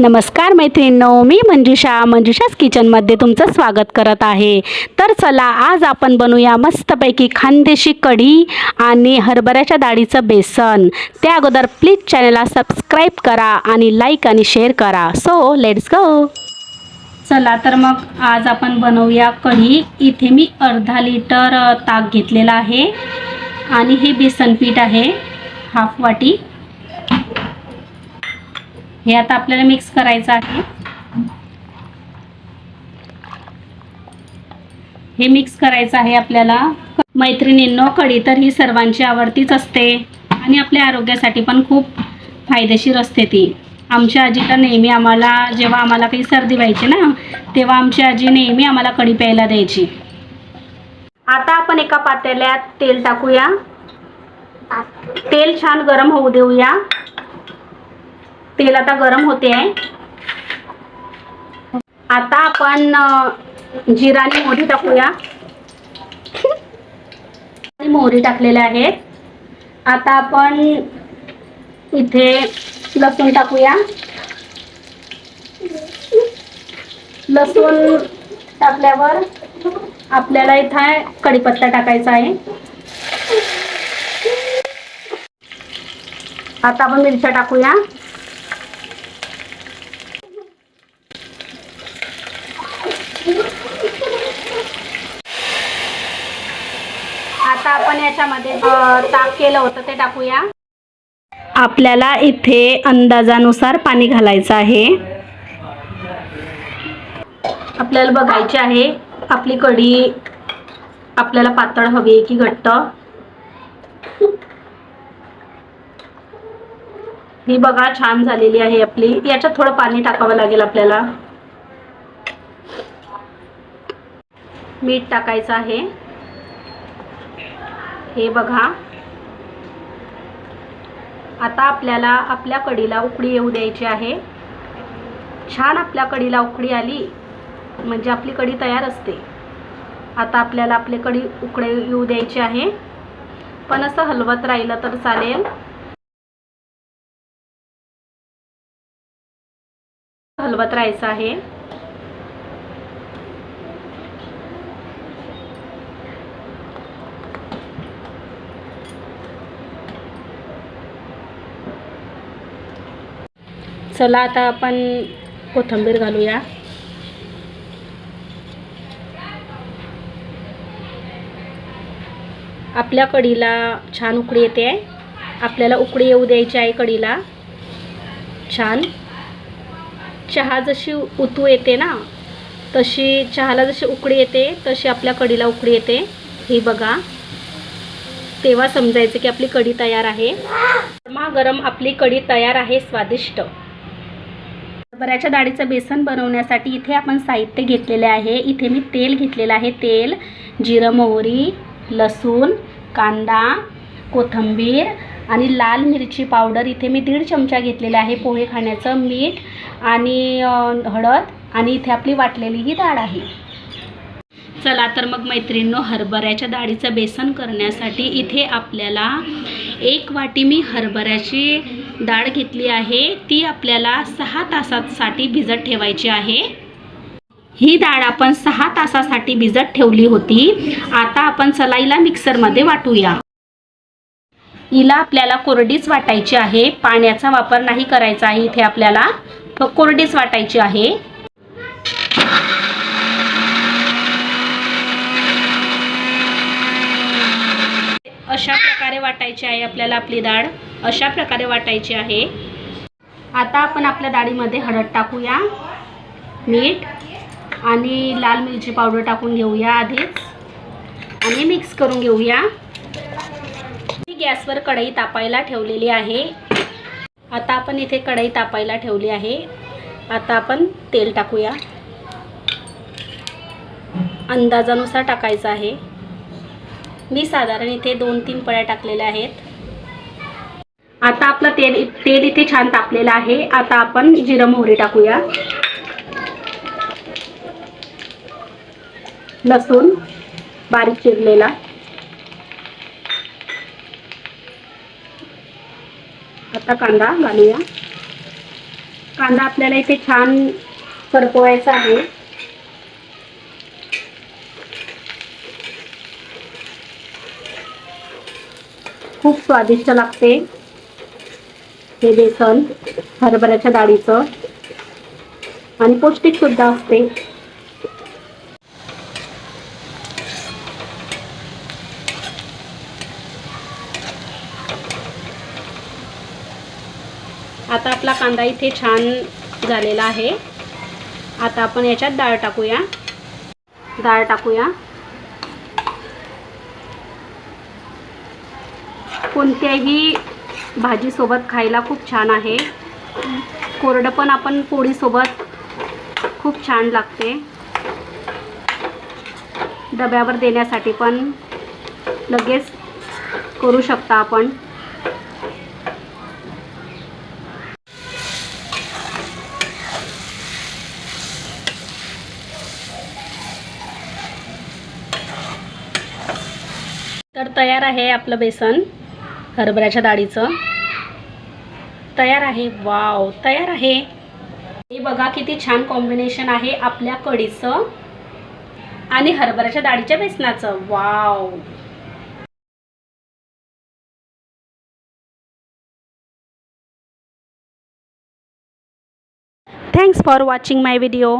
नमस्कार मैत्रिणींनो मी मंजुषा. मंजुषाच किचनमध्ये तुमचं स्वागत करत आहे. तर चला आज आपण बनवूया मस्तपैकी खानदेशी कढी आणि हरभऱ्याच्या डाळीचं बेसन. त्या अगोदर प्लीज चॅनलला सबस्क्राईब करा आणि लाईक आणि शेअर करा. सो लेट्स गो चला तर मग आज आपण बनवूया कढी. इथे मी अर्धा लिटर ताक घेतलेला आहे. आणि हे बेसन पीठ आहे हाफ वाटी. हे आता आपल्याला मिक्स करायचं आहे. हे मिक्स करायचं आहे आपल्याला. मैत्रिणींनो कढी तर ही सर्वांची आवडतीच असते. आणि आपल्या आरोग्यासाठी पण खूप फायदेशीर असते ती. आमची आजी तर नेहमी आम्हाला जेव्हा आम्हाला काही सर्दी व्हायची ना तेव्हा आमची आजी नेहमी आम्हाला कढी प्यायला द्यायची. आता आपण एका पातेल्यात तेल टाकूया. तेल छान गरम होऊ देऊया. तेल आता गरम होते आहे. आता आपण जिरा आणि मोहरी टाकूया. मोहरी टाकलेल्या आहेत. आता आपण इथे लसूण टाकूया. लसूण टाकल्यावर आपल्याला इथं कढीपत्ता टाकायचा आहे. आता आपण मिरच्या टाकूया आता आपण याच्यामध्ये ताप ताक केलं होतं ते टाकूया. आपल्याला इथे अंदाजानुसार पाणी घालायचं आहे. आपल्याला बघायचे आहे आपली कढी आपल्याला पातळ हवी आहे की घट्ट. ही बघा छान झालेली आहे आपली. याच्यात थोडं पाणी टाकावं लागेल आपल्याला. मीठ टाकायचं आहे. हे बघा. आता आपल्याला आपल्या कडीला उकडी येऊ द्यायची आहे. छान आपल्या कडीला उकडी आली म्हणजे आपली कढी तयार असते. आता आपल्याला आपली कढी उकडे येऊ द्यायची आहे. पण असं हलवत राहिलं तर चालेल. हलवत राहायचं आहे. चला आता आपण कोथिंबीर घालूया. आपल्या कढीला छान उकळी येते. आपल्याला उकळी येऊ द्यायची आहे कढीला छान. चहा जशी उतू येते ना तशी चहाला जशी उकळी येते तशी आपल्या कढीला उकळी येते. ही बघा. तेव्हा समजायचं की आपली कढी तयार आहे. गरम आपली कढी तयार आहे स्वादिष्ट. हरभऱ्याच्या डाळीचं बेसन बनवण्यासाठी इथे आपण साहित्य घेतलेले आहे. इथे मी तेल घेतलेलं आहे. तेल जिरं मोहरी लसूण कांदा कोथिंबीर आणि लाल मिरची पावडर. इथे मी दीड चमचा घेतलेला आहे पोहे खाण्याचं. मीठ आणि हळद आणि इथे आपली वाटलेली ही डाळ आहे. चला तर मग मैत्रिणींनो हरभऱ्याच्या डाळीचं बेसन करण्यासाठी इथे आपल्याला एक वाटी मी हरभऱ्याची डाळ घेतली आहे. ती आपल्याला सहा तासासाठी भिजत ठेवायची आहे. ही डाळ आपण सहा तासासाठी भिजत ठेवली होती. आता आपण सलाईला मिक्सरमध्ये वाटूया. हिला आपल्याला कोरडीच वाटायची आहे. पाण्याचा वापर नाही करायचा आहे इथे आपल्याला. कोरडीच वाटायची आहे. अशा प्रकारे वाटायची आहे आपल्याला आपली डाळ. अशा प्रकारे वाटायची आहे. आता आपण आपल्या डाळीमध्ये हळद टाकूया मीठ आणि लाल मिरची पावडर टाकून घेऊया आधीच. आणि मिक्स करून घेऊया. मी गॅसवर कढई तापायला ठेवलेली आहे. आता आपण इथे कढई तापायला ठेवली आहे. आता आपण तेल टाकूया. अंदाजानुसार टाकायचं आहे. मी साधारण इथे दोन तीन पळ्या टाकलेल्या आहेत. आता आपलं तेल तेल इथे छान तापलेलं आहे. आता आपण जिरं मोहरी टाकूया. लसूण बारीक चिरलेला. आता कांदा घालूया. कांदा आपल्याला इथे छान परतवायचा आहे. खूप स्वादिष्ट लागते. हे बेसन हरभऱ्याच्या डाळीचं. आणि पौष्टिक सुद्धा असते. आता आपला कांदा इथे छान झालेला आहे. आता आपण याच्यात डाळ टाकूया. डाळ टाकूया. कोणत्याही भाजीसोबत खायला खूप छान आहे. कोरडं पण आपण पोळीसोबत खूप छान लागते. डब्यावर देण्यासाठी पण लगेच करू शकता आपण. तर तयार आहे आपलं बेसन. हरभऱ्याच्या डाळीचं. तयार आहे. वाव तयार आहे. हे बघा किती छान कॉम्बिनेशन आहे आपल्या कढीचं आणि हरभऱ्याच्या डाळीच्या बेसनाचं. Wow. Thanks for watching my video